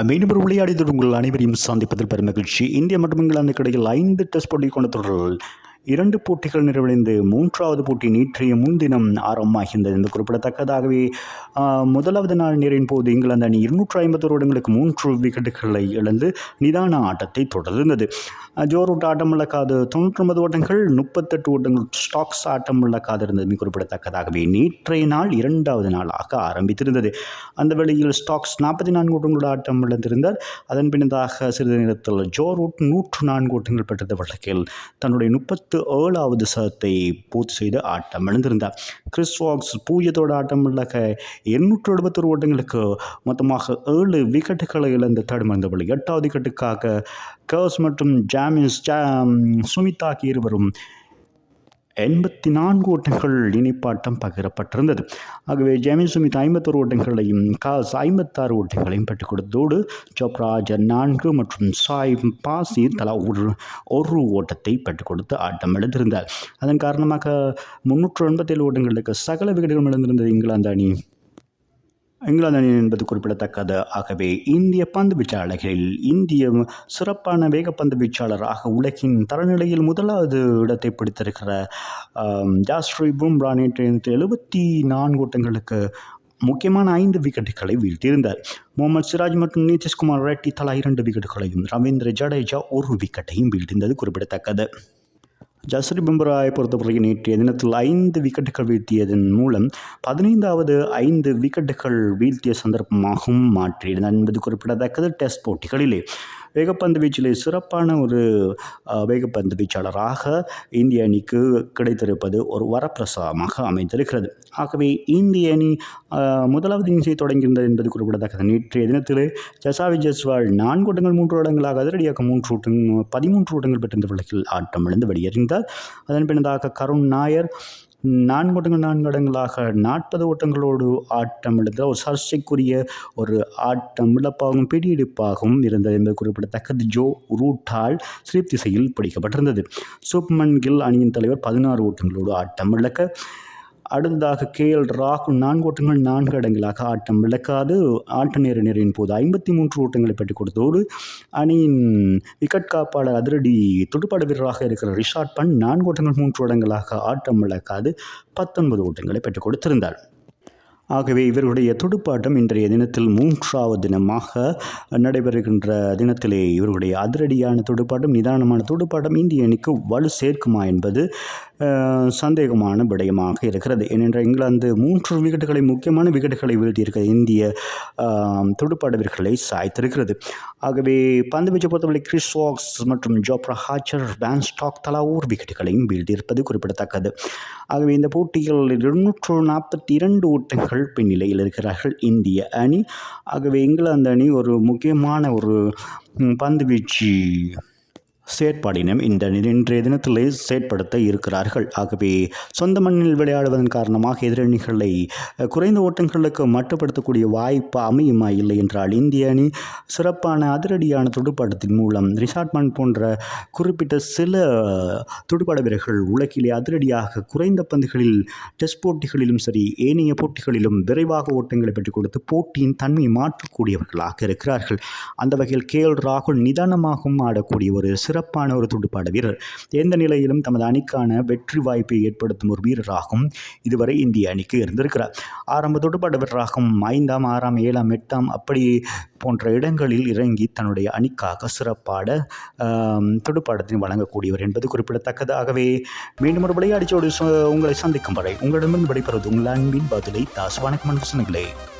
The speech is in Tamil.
மீண்டும் ஒரு விளையாடி உங்கள் அனைவரையும் சந்திப்பதில் பெரும் மகிழ்ச்சி. இந்தியா மற்றும் இங்கிலாந்து இடையில் ஐந்து டெஸ்ட் போட்டி கொண்ட தொடர்கள் இரண்டு போட்டிகள் நிறைவடைந்து மூன்றாவது போட்டி நேற்றைய முன்தினம் ஆரம்பமாகின்றது. என்று குறிப்பிடத்தக்கதாகவே முதலாவது நாள் நேரின் போது இங்கிலாந்து அணி இருநூற்று ஐம்பது வருடங்களுக்கு மூன்று விக்கெட்டுகளை இழந்து நிதான ஆட்டத்தை தொடர்ந்தது. அஹ், ஜோ ரூட் ஆட்டம் இழக்காது தொண்ணூற்றொன்பது ஓட்டங்கள் முப்பத்தெட்டு ஓட்டங்கள் ஸ்டாக்ஸ் ஆட்டம் இழக்காது இருந்தது குறிப்பிடத்தக்கதாகவே நேற்றைய நாள் இரண்டாவது நாளாக ஆரம்பித்திருந்தது. அந்த வேளையில் ஸ்டாக்ஸ் நாற்பத்தி நான்கு ஓட்டங்களோட ஆட்டம் இழந்திருந்தார் அதன் பின்னதாக சிறிது நேரத்தில் ஜோ ரூட் நூற்று நான்கு ஓட்டங்கள் பெற்றது. வழக்கில் தன்னுடைய முப்பத்தி பத்து ஏழாவது சதத்தை பூர்த்தி செய்து ஆட்டம் இழந்திருந்தார் கிறிஸ் வாக்ஸ் பூஜ்ஜியத்தோட ஆட்டம் இழக்க எண்ணூற்று எழுபத்தொரு ஓட்டங்களுக்கு மொத்தமாக ஏழு விக்கெட்டுகளை இழந்து தடுமார்ந்தபடி எட்டாவது விக்கெட்டுக்காக கர்ஸ் மற்றும் ஜாமின்ஸ் ஜா சுமித் ஆகிய இருவரும் எண்பத்தி நான்கு ஓட்டங்கள் இணைப்பாட்டம் பகிரப்பட்டிருந்தது. ஆகவே ஜெமி சுமித் ஐம்பத்தோரு ஓட்டங்களையும் காஸ் ஐம்பத்தாறு ஓட்டங்களையும் பெற்றுக் கொடுத்ததோடு சோப்ராஜ் நான்கு மற்றும் சாய் பாசி தலா ஒரு ஒரு ஓட்டத்தை பெற்றுக் கொடுத்து ஆட்டம் எழுந்திருந்தார் அதன் காரணமாக முன்னூற்று எண்பத்தேழு ஓட்டங்களுக்கு சகல விக்கெட்டுகளும் இழந்திருந்தது இங்கிலாந்து அணி. இங்கிலாந்து அணி என்பது குறிப்பிடத்தக்கது. ஆகவே இந்திய பந்து வீச்சாளர்களில் இந்திய சிறப்பான வேகப்பந்து வீச்சாளராக உலகின் தரநிலையில் முதலாவது இடத்தை பிடித்திருக்கிற ஜாஸ்ரீ பும்ரா நேற்று எழுபத்தி நான்கு ஓட்டங்களுக்கு முக்கியமான ஐந்து விக்கெட்டுகளை வீழ்த்தியிருந்தார். முகமது சிராஜ் மற்றும் நிதிஷ்குமார் ரெட்டி தலா இரண்டு விக்கெட்டுகளையும் ரவீந்திர ஜடேஜா ஒரு விக்கெட்டையும் வீழ்த்திருந்தது குறிப்பிடத்தக்கது. ஜஸ்ரி பும்ராவை பொறுத்தவரை நேற்றைய தினத்தில் ஐந்து விக்கெட்டுகள் வீழ்த்தியதன் மூலம் பதினைந்தாவது ஐந்து விக்கெட்டுகள் வீழ்த்திய சந்தர்ப்பமாகவும் மாற்றியிருந்தார் என்பது குறிப்பிடத்தக்கது. டெஸ்ட் போட்டிகளிலே வேகப்பந்து வீச்சிலே சிறப்பான ஒரு வேகப்பந்து வீச்சாளராக இந்திய அணிக்கு கிடைத்திருப்பது ஒரு வரப்பிரசாதமாக அமைந்திருக்கிறது. ஆகவே இந்திய அணி முதலாவது இன்னிங்ஸை தொடங்கியிருந்தது என்பது குறிப்பிடத்தக்கது. நேற்றைய தினத்திலே ஜசாவி ஜஸ்வால் நான்கு ஓட்டங்கள் மூன்று ஓட்டங்களாக அதிரடியாக மூன்று ஓட்டம் பதிமூன்று ஓட்டங்கள் பெற்றிருந்த வழக்கில் ஆட்டம் இழந்து வெளியேறிந்தார். அதன் பின்னதாக கருண் நாயர் நான்கு ஓட்டங்கள் நான்கு இடங்களாக நாற்பது ஓட்டங்களோடு ஆட்டமிழந்த ஒரு சர்ச்சைக்குரிய ஒரு ஆட்டம் இழப்பாகவும் பிடியெடுப்பாகவும் இருந்தது என்பது குறிப்பிடத்தக்கது. ஜோ ரூட்டால் ஸ்ரீப் திசையில் பிடிக்கப்பட்டிருந்தது. சூப்மன் கில் அணியின் தலைவர் பதினாறு ஓட்டங்களோடு ஆட்டம் இழக்க அடுத்ததாக கே எல் ராகுல் நான்கு ஓட்டங்கள் நான்கு இடங்களாக ஆட்டம் விளக்காது. ஆட்ட நேர நிறையின் போது ஐம்பத்தி மூன்று ஓட்டங்களை பெற்றுக் கொடுத்தோடு அணியின் விக்கெட் காப்பாளர் அதிரடி துடுப்பாட வீரராக இருக்கிற ரிஷாட் பண்ட் நான்கு ஓட்டங்கள் மூன்று இடங்களாக ஆட்டம் விளக்காது பத்தொன்பது ஓட்டங்களை பெற்றுக் கொடுத்திருந்தார். ஆகவே இவர்களுடைய துடுப்பாட்டம் இன்றைய தினத்தில் மூன்றாவது தினமாக நடைபெறுகின்ற தினத்திலே இவர்களுடைய அதிரடியான துடுப்பாட்டம் நிதானமான துடுப்பாட்டம் இந்திய அணிக்கு வலு சேர்க்குமா என்பது சந்தேகமான விடயமாக இருக்கிறது. ஏனென்றால் இங்கிலாந்து மூன்று விக்கெட்டுகளை முக்கியமான விக்கெட்டுகளை வீழ்த்தியிருக்கிற இந்திய துடுப்பாட துடுப்பாட்ட வீரர்களை சாய்த்திருக்கிறது. ஆகவே பந்து வீச்சை பொறுத்தவரை கிறிஸ் வாக்ஸ் மற்றும் ஜோப்ரா ஹாச்சர் வேன் ஸ்டாக் தலா ஓர் விக்கெட்டுகளையும் வீழ்த்தியிருப்பது குறிப்பிடத்தக்கது. ஆகவே இந்த போட்டியில் இருநூற்று நாற்பத்தி இரண்டு ஓட்டங்கள் பின்னிலையில் இருக்கிறார்கள். இந்திய அணி. ஆகவே இங்கிலாந்து அணி ஒரு முக்கியமான ஒரு பந்து வீச்சு செயற்பாடினம் இந்த இன்றைய தினத்திலே செயற்படுத்த இருக்கிறார்கள். ஆகவே சொந்த மண்ணில் விளையாடுவதன் காரணமாக எதிரணிகளை குறைந்த ஓட்டங்களுக்கு மட்டுப்படுத்தக்கூடிய வாய்ப்பு அமையுமா இல்லை என்றால் இந்திய அணி சிறப்பான அதிரடியான துடுப்பாட்டத்தின் மூலம் ரிஷாட் போன்ற குறிப்பிட்ட சில துடுப்பாட வீரர்கள் உலகிலே அதிரடியாக குறைந்த பந்துகளில் டெஸ்ட் போட்டிகளிலும் சரி ஏனைய போட்டிகளிலும் விரைவாக ஓட்டங்களை பெற்றுக் கொடுத்து போட்டியின் தன்மையை மாற்றக்கூடியவர்களாக இருக்கிறார்கள். அந்த வகையில் கே எல் ராகுல் நிதானமாகவும் ஆடக்கூடிய ஒரு சிறப்பு சிறப்பான ஒரு துடுப்பாட வீரர். எந்த நிலையிலும் தமது அணிக்கான வெற்றி வாய்ப்பை ஏற்படுத்தும் ஒரு வீரராகவும் இதுவரை இந்திய அணிக்கு இருந்திருக்கிறார். ஆரம்ப துடுப்பாட வீரராகவும் ஐந்தாம் ஆறாம் ஏழாம் எட்டாம் அப்படி போன்ற இடங்களில் இறங்கி தன்னுடைய அணிக்காக சிறப்பாட ஆம், வழங்கக்கூடியவர் என்பது குறிப்பிடத்தக்கதாகவே மீண்டும் ஒரு விளையாடிச்சோடு உங்களை சந்திக்கும் வரை உங்களிடமிருந்து விடைபெறுவது உங்கள் அன்பின் பதிலை தாஸ். வணக்கம் அன்பு